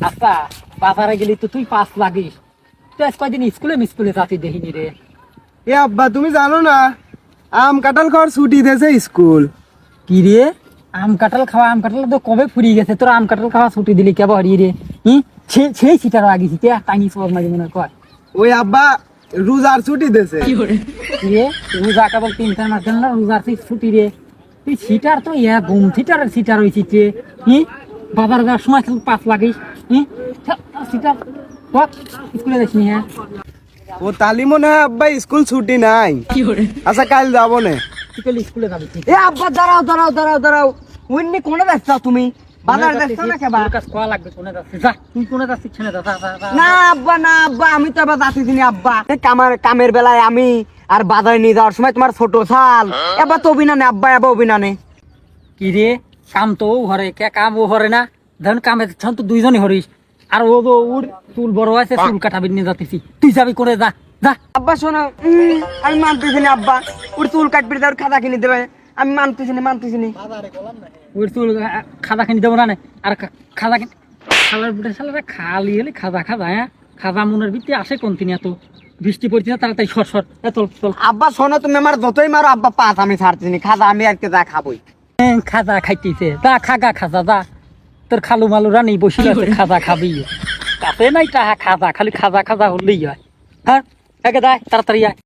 আচ্ছা বাজারে গেলি তো তুই পাস লাগিস। তুই আজ কয়দিন স্কুলে মিস্কুলে যাতি দেখিনি রে? এ আব্বা তুমি জানো না আম কাঁঠাল খাওয়ার ছুটি দিয়েছে স্কুল। কি রে? আম কাঁঠাল খাওয়া আম কাঁঠাল তো কবে ফুরিয়ে গেছে? তোর আম কাঁঠাল খাওয়া ছুটি দিলি কেবল হারিয়ে রে। হি সে- সেই সিটার আগে সিটে টাইনি সব মাঝে মনে কয় ওই আব্বা রোজার ছুটি দিয়েছে। কি রে? রোজা কেবল তিন চার মাস না রোজার ছুটি রে। তুই সিটার তো ইয়া ঘুম সিটার সিটার ওই সিটে হি বাবার যাওয়ার সময় শুধু পাস লাগিস স্কুলে যাসনি হ্যাঁ? ও তালি মনে হয় আব্বা স্কুল ছুটি নাই। আচ্ছা কাল যাব না। তুই কালি স্কুলে যাবি এ আব্বা দাঁড়াও দাঁড়াও দাঁড়াও দাঁড়াও। উইনি কোনে যাচ্ছ তুমি? বাজার যাচ্ছ না কেবা? তোর কোয়া লাগবে কোনে যাচ্ছে যা তুই কোনে যাচ্ছিস ছেলে যা যা যা, যা। না আব্বা না আব্বা আমি তো আবার যাচ্ছি না আব্বা। এই কামার কামের বেলায় আমি আর বাজারে নিয়ে যাওয়ার সময় তোমার ছোট ছাল এবার তো অভিনানে আব্বা এবার অভিনানে কি রে? কাম তো ও ঘরে কে কাম ও ঘরে না। ধরুন কামে ছান তো দুইজনই হরিস আর ও তো ওর চুল বড় আছে চুল কাটাবি নিয়ে যাতেছি তুই যাবি করে যা যা। আব্বা শোনো আমি মানতেছি না আব্বা। ওর চুল কাটবি দেওয়ার খাতা কিনে দেবে। আমি মানতেছি না মানতেছি না ওর চুল খাজা কিনে দেবো না আর খা- খাজা কিনে খালার বুটে সালারা খালি হলে খাজা খাজা হ্যাঁ খাজা মনের ভিত্তি আসে কোন তিনি এত বৃষ্টি পড়ছে না তাড়াতাড়ি সর সর চল চল। আব্বা শোনো তুমি আমার যতই মারো আব্বা পাঁচ আমি ছাড়তেছি না খাতা আমি আজকে যা খাবোই। খাজা খাইতেছে। যা খাগা খাজা যা। তোর খালু মালু রানি বসিল খাজা খাবি। তাতে নাই তাহা খাজা খালি খাজা খাজা হলেই হয়। হ্যাঁ তাড়াতাড়ি আয়।